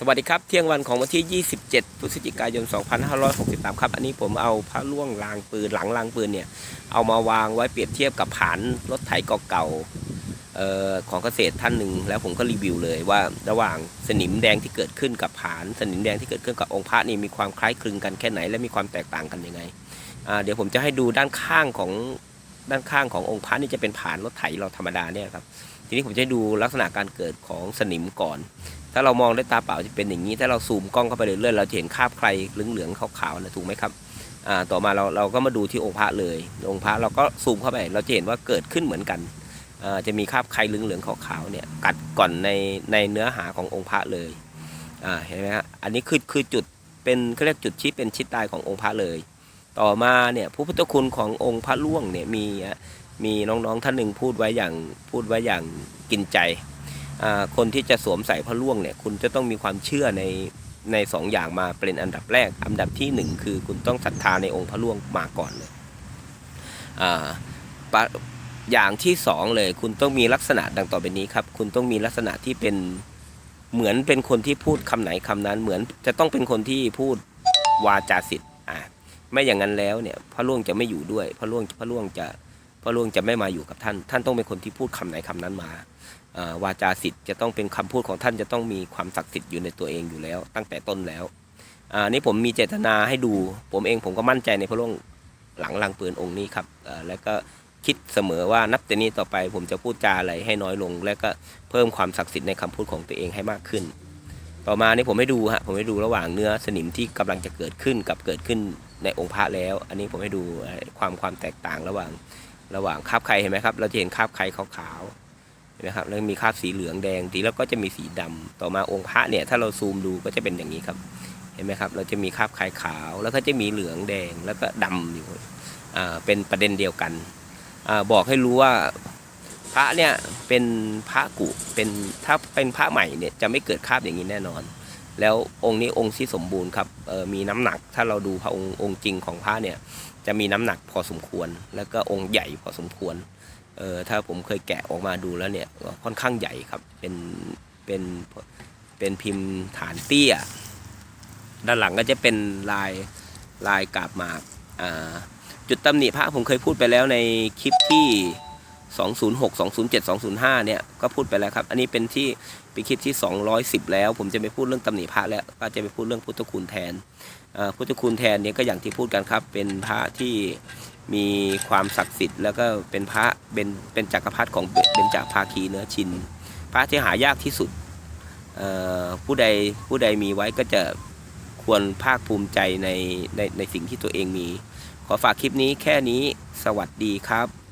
สวัสดีครับ เที่ยงวันของวันที่ 27 พฤศจิกายน 2563 ครับ อันนี้ผมเอาพระล่วงรางปืนหลังรางปืนเนี่ย เอามาวางไว้เปรียบเทียบกับผานรถไถเก่าๆของเกษตรท่านหนึ่ง แล้วผมก็รีวิวเลยว่าระหว่างสนิมแดงที่เกิดขึ้นกับผาน สนิมแดงที่เกิดขึ้นกับองค์พระนี่มีความคล้ายคลึงกันแค่ไหน และมีความแตกต่างกันยังไง เดี๋ยวผมจะให้ดูด้านข้างของด้านข้างขององค์พระนี่จะเป็นผานรถไถเราธรรมดาเนี่ยครับ ทีนี้ผมจะให้ดูลักษณะการเกิดของสนิมก่อน ถ้าเรามองด้วยตาเปล่าจะเป็นอย่างนี้ ถ้าเราซูมกล้องเข้าไปเรื่อยๆเราจะเห็นคราบใครเหลืองๆขาวๆนะถูกไหมครับอ่าต่อมาเราเราก็มาดูที่องค์พระเลย องค์พระเราก็ซูมเข้าไป เราจะเห็นว่าเกิดขึ้นเหมือนกันอ่าจะมีคราบใครเหลืองๆขาวๆเนี่ยกัดก่อนในในเนื้อหาขององค์พระเลยอ่าเห็นไหมฮะอันนี้คือคือจุดเป็นเขาเรียกจุดชี้เป็นชิดตายขององค์พระเลย ต่อมาเนี่ยผู้พุทธคุณขององค์พระล่วงเนี่ยมีมีน้องๆท่านหนึ่งพูดไว้อย่างพูดไว้อย่างกินใจ คนที่จะสวมใส่พระล่วงเนี่ยคุณจะต้องมีความเชื่อในในสองอย่างมาเป็นอันดับแรก อันดับที่หนึ่งคือคุณต้องศรัทธาในองค์พระล่วงมาก่อนเลยออย่างที่สองเลย คุณต้องมีลักษณะดังต่อไปนี้ครับ คุณต้องมีลักษณะที่เป็นเหมือนเป็นคนที่พูดคำไหนคำนั้น เหมือนจะต้องเป็นคนที่พูดวาจาสิทธิ์อ่าไม่อย่างนั้นแล้วเนี่ยพระล่วงจะไม่อยู่ด้วย พระล่วงพระล่วงจะ พระล่วงจะไม่มาอยู่กับท่าน ท่านต้องเป็นคนที่พูดคำไหนคำนั้นมาวาจาสิทธิ์จะต้องเป็นคำพูดของท่านจะต้องมีความศักดิ์สิทธิ์อยู่ในตัวเองอยู่แล้ว ตั้งแต่ต้นแล้วอ่านี่ผมมีเจตนาให้ดู ผมเองผมก็มั่นใจในพระร่วงหลังลังปืนองค์นี้ครับแล้วก็คิดเสมอว่านับแต่นี้ต่อไปผมจะพูดจาอะไรให้น้อยลง และก็เพิ่มความศักดิ์สิทธิ์ในคำพูดของตัวเองให้มากขึ้น ต่อมานี่ผมให้ดูฮะผมให้ดูระหว่างเนื้อสนิมที่กำลังจะเกิดขึ้นกับเกิดขึ้นในองค์พระแล้ว อันนี้ผมให้ดูความความแตกต่างระหว่าง ระหว่างคาบไข่เห็นไหมครับ เราจะเห็นคาบไข่ขาวๆนะครับ แล้วมีคาบสีเหลืองแดงทีแล้วก็จะมีสีดำต่อมาองค์พระเนี่ยถ้าเราซูมดูก็จะเป็นอย่างนี้ครับ เห็นไหมครับ เราจะมีคาบคายขาว แล้วก็จะมีเหลืองแดงแล้วก็ดำอยู่เป็นประเด็นเดียวกันอบอกให้รู้ว่าพระเนี่ยเป็นพระกุเป็นถ้าเป็นพระใหม่เนี่ยจะไม่เกิดคาบอย่างนี้แน่นอน แล้วองค์นี้องค์ที่สมบูรณ์ครับมีน้ำหนักถ้าเราดูพระองค์องค์จริงของพระเนี่ยจะมีน้ำหนักพอสมควร แล้วก็องค์ใหญ่พอสมควรเออถ้าผมเคยแกะออกมาดูแล้วเนี่ยก็ค่อนข้างใหญ่ครับเป็นเป็นเป็นพิมพ์ฐานเตี้ย ด้านหลังก็จะเป็นลายลายกาบหมากอ่าจุดตำหนิพระผมเคยพูดไปแล้วในคลิปที่ 206 207 205 เนี่ย ก็พูดไปแล้วครับ อันนี้เป็นที่เป็นคลิปที่ 210 แล้ว ผมจะไม่พูดเรื่องตำหนิพระแล้ว ก็จะไปพูดเรื่องพุทธคุณแทนพุทธคุณแทนเนี่ยก็อย่างที่พูดกันครับ เป็นพระที่มีความศักดิ์สิทธิ์ แล้วก็เป็นพระเป็นเป็นจักรพรรดิของเบญจภาคีเนื้อชิน พระที่หายากที่สุด ผู้ใดผู้ใดมีไว้ก็จะควรภาคภูมิใจในในในสิ่งที่ตัวเองมี ขอฝากคลิปนี้แค่นี้ สวัสดีครับ